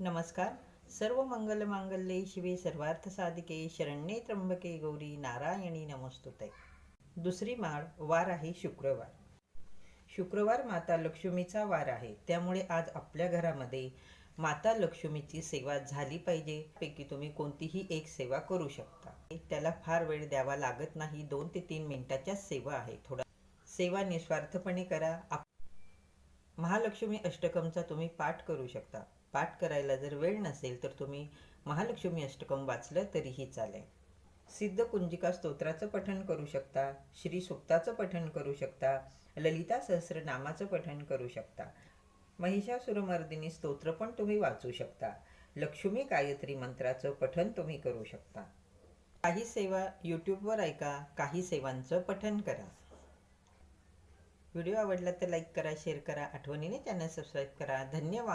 नमस्कार. सर्व मंगल मांगल्ये शिवे सर्वार्थ साधिके शरण्ये त्र्यंबके गौरी नारायणी नमस्तुते. दुसरी माळ वार आहे शुक्रवार. शुक्रवार माता लक्ष्मीचा वार आहे. त्यामुळे आज आपल्या घरामध्ये माता लक्ष्मीची सेवा झाली पाहिजे. पैकी तुम्ही कोणतीही एक सेवा करू शकता. त्याला फार वेळ द्यावा लागत नाही. दोन ते तीन मिनिटाच्या सेवा आहे. थोडा सेवा निस्वार्थपणे करा. आप महालक्ष्मी अष्टकमचा तुम्ही पाठ करू शकता. पाठ करायला जर वेळ नसेल तर तुम्ही महालक्ष्मी अष्टकम वाचलं तरीही चालेल. सिद्ध कुंजिका स्तोत्राचं पठण करू शकता. श्री सुक्ताचं पठण करू शकता. ललिता सहस्रनामाचं पठण करू शकता. महिषासुरमर्दिनी स्तोत्र पण तुम्ही वाचू शकता. लक्ष्मी गायत्री मंत्राचं पठण तुम्ही करू शकता. काही सेवा यूट्यूबवर ऐका. काही सेवांचं पठण करा. व्हिडिओ आवडला तर लाईक करा शेअर करा आठवणीने चॅनल सबस्क्राईब करा. धन्यवाद.